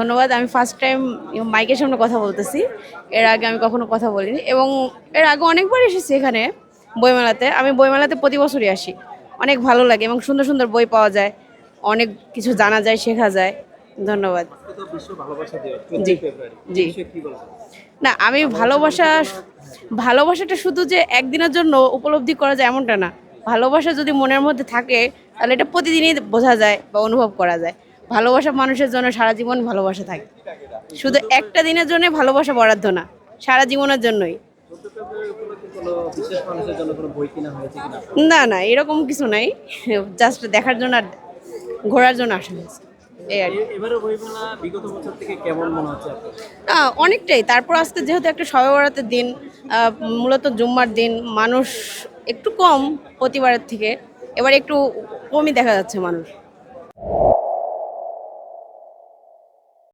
ধন্যবাদ। আমি first time মাইকের সামনে কথা বলতেছি। এর আগে আমি কখনো কথা বলিনি। এবং এর আগে অনেকবার এসেছি এখানে বইমেলাতে। আমি বইমেলাতে প্রতি বছরই আসি। অনেক ভালো লাগে এবং সুন্দর সুন্দর বই পাওয়া যায়। অনেক কিছু জানা যায় শেখা যায়। ধন্যবাদ। জি, জি। না আমি ভালোবাসা ভালোবাসাটা শুধু যে একদিনের জন্য উপলব্ধি করা যায় এমনটা না। ভালোবাসা যদি মনের মধ্যে থাকে তাহলে এটা প্রতিদিনই বোঝা যায় বা অনুভব করা যায়। ভালোবাসা মানুষের জন্য সারা জীবন ভালোবাসা থাকে। শুধু একটা দিনের জন্য ভালোবাসা বরাদ্দ না সারা জীবনের জন্যই। 14 ফেব্রুয়ারি উপলক্ষে কোনো বিশেষ মানুষের জন্য কোনো বই কিনা হয়েছে। কিনা না না এরকম কিছু নাই জাস্ট দেখার জন্য আর ঘোরার জন্য আসা হয়েছে অনেকটাই। তারপর আজকে যেহেতু একটা সবে বরাতের দিন মূলত জুম্মার দিন মানুষ একটু কম প্রতিবারের থেকে এবার একটু কমই দেখা যাচ্ছে মানুষ।